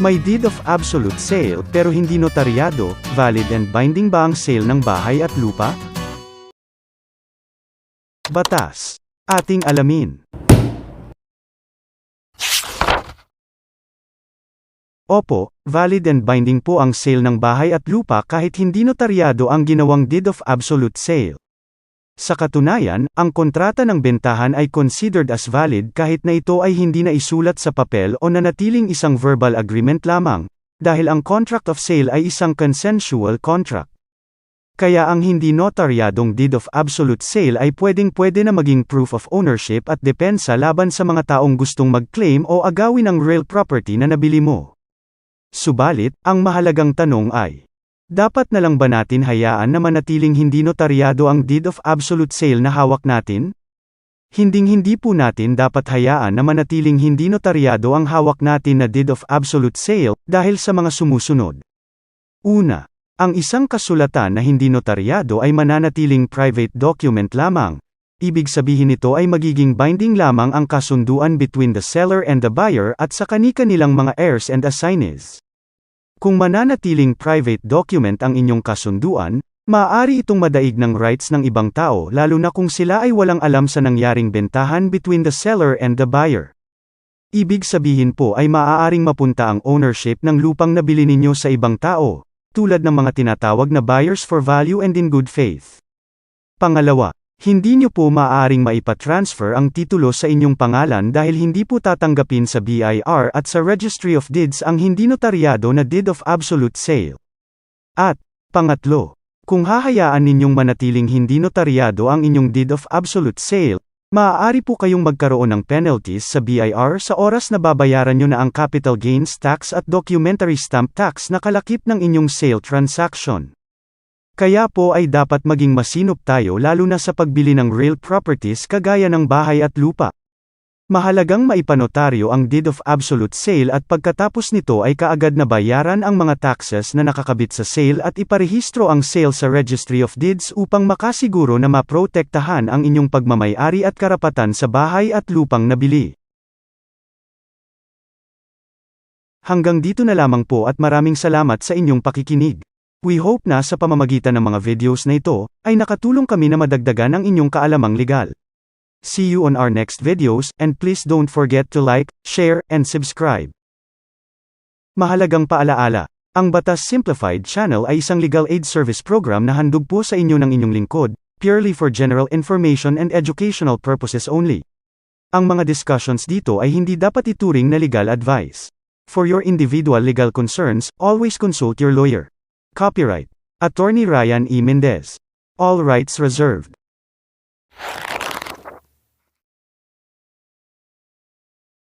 May deed of absolute sale pero hindi notaryado, valid and binding ba ang sale ng bahay at lupa? Batas. Ating alamin. Opo, valid and binding po ang sale ng bahay at lupa kahit hindi notaryado ang ginawang deed of absolute sale. Sa katunayan, ang kontrata ng bentahan ay considered as valid kahit na ito ay hindi na isulat sa papel o nanatiling isang verbal agreement lamang, dahil ang contract of sale ay isang consensual contract. Kaya ang hindi notaryadong deed of absolute sale ay pwedeng-pwede na maging proof of ownership at depensa laban sa mga taong gustong mag-claim o agawin ang real property na nabili mo. Subalit, ang mahalagang tanong ay, dapat na lang ba natin hayaan na manatiling hindi notaryado ang deed of absolute sale na hawak natin? Hinding-hindi po natin dapat hayaan na manatiling hindi notaryado ang hawak natin na deed of absolute sale, dahil sa mga sumusunod. Una, ang isang kasulatan na hindi notaryado ay mananatiling private document lamang. Ibig sabihin nito ay magiging binding lamang ang kasunduan between the seller and the buyer at sa kani-kanilang mga heirs and assignees. Kung mananatiling private document ang inyong kasunduan, maaari itong madaig ng rights ng ibang tao lalo na kung sila ay walang alam sa nangyaring bentahan between the seller and the buyer. Ibig sabihin po ay maaaring mapunta ang ownership ng lupang nabili ninyo sa ibang tao, tulad ng mga tinatawag na buyers for value and in good faith. Pangalawa, hindi nyo po maaaring maipatransfer ang titulo sa inyong pangalan dahil hindi po tatanggapin sa BIR at sa Registry of Deeds ang hindi notaryado na deed of absolute sale. At, pangatlo, kung hahayaan ninyong manatiling hindi notaryado ang inyong deed of absolute sale, maaari po kayong magkaroon ng penalties sa BIR sa oras na babayaran nyo na ang capital gains tax at documentary stamp tax na kalakip ng inyong sale transaction. Kaya po ay dapat maging masinop tayo lalo na sa pagbili ng real properties kagaya ng bahay at lupa. Mahalagang maipanotaryo ang deed of absolute sale at pagkatapos nito ay kaagad na bayaran ang mga taxes na nakakabit sa sale at iparehistro ang sale sa Registry of Deeds upang makasiguro na maprotektahan ang inyong pagmamayari at karapatan sa bahay at lupang nabili. Hanggang dito na lamang po at maraming salamat sa inyong pakikinig. We hope na sa pamamagitan ng mga videos na ito, ay nakatulong kami na madagdagan ang inyong kaalamang legal. See you on our next videos, and please don't forget to like, share, and subscribe. Mahalagang paalaala, ang Batas Simplified Channel ay isang legal aid service program na handog po sa inyo ng inyong lingkod, purely for general information and educational purposes only. Ang mga discussions dito ay hindi dapat ituring na legal advice. For your individual legal concerns, always consult your lawyer. Copyright. Attorney Ryan E. Mendez. All rights reserved.